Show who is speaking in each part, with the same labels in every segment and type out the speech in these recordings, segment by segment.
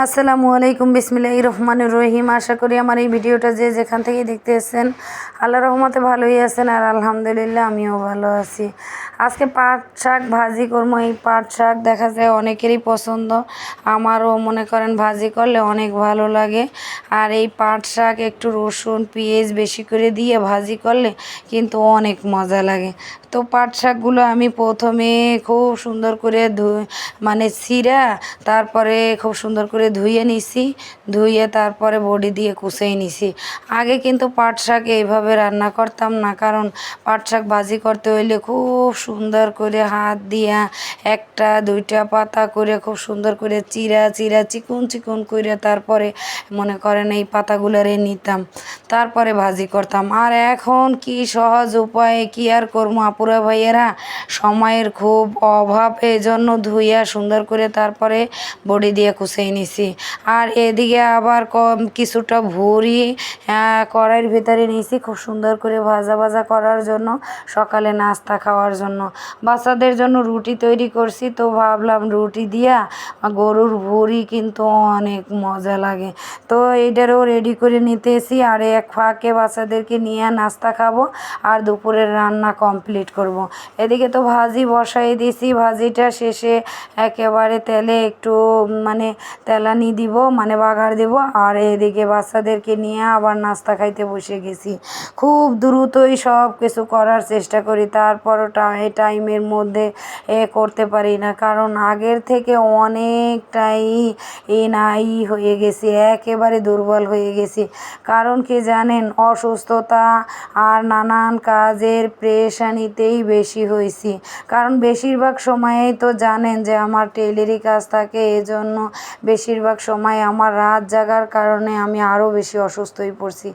Speaker 1: আসসালামু আলাইকুম বিসমিল্লাহ রহমানুর রহিম। আশা করি আমার এই ভিডিওটা যে যেখান থেকে দেখতে এসেছেন আল্লাহ রহমতে ভালোই আছেন আর আলহামদুলিল্লাহ আমিও ভালো আছি। আজকে পাট শাক ভাজি করব। এই পাট শাক দেখা যায় অনেকেরই পছন্দ। আমারও মনে করেন ভাজি করলে অনেক ভালো লাগে। আর এই পাট শাক একটু রসুন, পেঁয়াজ বেশি করে দিয়ে ভাজি করলে কিন্তু অনেক মজা লাগে। তো পাট শাকগুলো আমি প্রথমে খুব সুন্দর করে ধু মানে ছিঁড়া, তারপরে খুব সুন্দর করে ধুয়ে নিছি। ধুয়ে তারপরে বডি দিয়ে কুচিয়ে নিছি। আগে কিন্তু পাট শাক এইভাবে রান্না করতাম না, কারণ পাট শাক ভাজি করতে হইলে খুব সুন্দর করে হাত দিয়া একটা দুইটা পাতা করে খুব সুন্দর করে চিরা চিরা চিকুন চিকুন করে তারপরে মনে করেন এই পাতাগুলারে নিতাম। তারপরে ভাজি করতাম। আর এখন কি সহজ উপায়ে কি আর করব আপুরা ভাইয়েরা? সময়ের খুব অভাব এই জন্য ধুইয়া সুন্দর করে তারপরে বডি দিয়ে কুচিয়ে নিছি। আর এদিকে আবার কম কিছুটা আহ, কড়াইয়ের ভিতরে নিয়েছি খুব সুন্দর করে ভাজা ভাজা করার জন্য সকালে নাস্তা খাওয়ার জন্য। বাচ্চাদের জন্য রুটি তৈরি করছি, তো ভাবলাম রুটি দিয়া গরুর ভুড়ি কিন্তু অনেক মজা লাগে। তো এইটারও রেডি করে নিতেছি, আর এক ফাঁকে বাচ্চাদেরকে নিয়ে নাস্তা খাব, আর দুপুরের রান্না কমপ্লিট করব। এদিকে তো ভাজি বসাই দিয়েছি ভাজিটা শেষে একেবারে তেলে একটু মানে তেলানি দিব মানে বাগার দেব, আর এদিকে বাচ্চাদেরকে নিয়ে আবার নাস্তা খাইতে বসে গেছি। খুব দ্রুতই সব কিছু করার চেষ্টা করি, তারপরও এই টাইমের মধ্যে এ করতে পারি না। কারণ আগের থেকে অনেকটাই এ নাই হয়ে গেছি, একেবারে দুর্বল হয়ে গেছি। কারণ কি জানেন, অসুস্থতা আর নানান কাজের প্রেশানিতেই বেশি হয়েছি। কারণ বেশিরভাগ সময়েই তো জানেন যে আমার টেইলারি কাজ থাকে, এজন্য বেশিরভাগ সময় আমার রাত জাগার কারণে আমি আরও বেশি অসুস্থ হয়ে পড়ছি।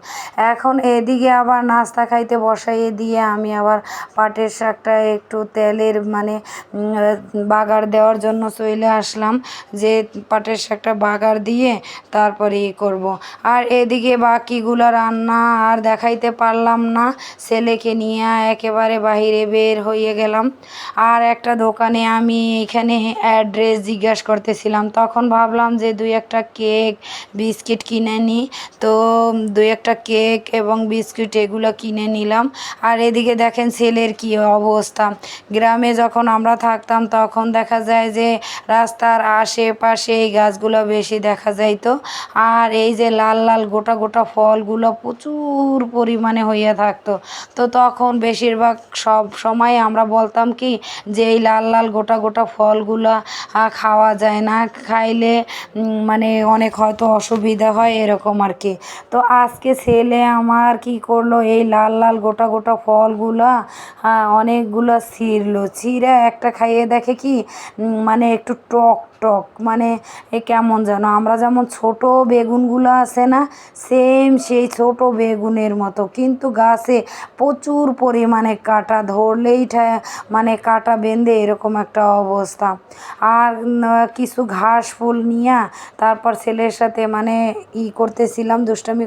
Speaker 1: এখন এদিকে আবার নাস্তা খাইতে বসাইয়ে দিয়ে আমি আবার পাটের শাকটা একটু তেলের মানে বাগার দেওয়ার জন্য চলে আসলাম যে পাটের শাকটা বাগার দিয়ে তারপরে ই করব। আর এদিকে বাকিগুলো রান্না আর দেখাইতে পারলাম না, ছেলেকে নিয়ে একেবারে বাহিরে বের হয়ে গেলাম। আর একটা দোকানে আমি এখানে অ্যাড্রেস জিজ্ঞাসা করতেছিলাম, তখন ভাবলাম যে দুই একটা কেক, বিস্কিট কিনে নিই তো দুই একটা কেক এবং বিস্কিট এগুলো কিনে নিলাম। আর এদিকে দেখেন ছেলের কি অবস্থা গ্রামে যখন আমরা থাকতাম, তখন দেখা যায় যে রাস্তার আশেপাশে এই গাছগুলো বেশি দেখা যাইতো। আর এই যে লাল লাল গোটা গোটা ফলগুলো প্রচুর পরিমাণে হইয়া থাকতো। তো তখন বেশিরভাগ সব সময় আমরা বলতাম কি যে এই লাল লাল গোটা গোটা ফলগুলো খাওয়া যায় না। খাইলে মানে অনেক হয়তো অসুবিধা হয় এরকম আর কি তো আজকে ছেলে আমার কি করল? এই লাল লাল গোটা গোটা ফলগুলা অনেকগুলো ছিঁড়লো, ছিঁড়ে একটা খাইয়ে দেখে কি মানে একটু টক টক মানে এ কেমন যেন, আমরা যেমন ছোট বেগুনগুলো আছে না সেম সেই ছোট বেগুনের মতো, কিন্তু গাছে প্রচুর পরিমাণে কাটা ধরলেই মানে কাটা বেঁধে এরকম একটা অবস্থা। আর কিছু ঘাস ফুল নিয়ে তারপর ছেলের সাথে মানে ই করতেছিলাম, দুষ্টামি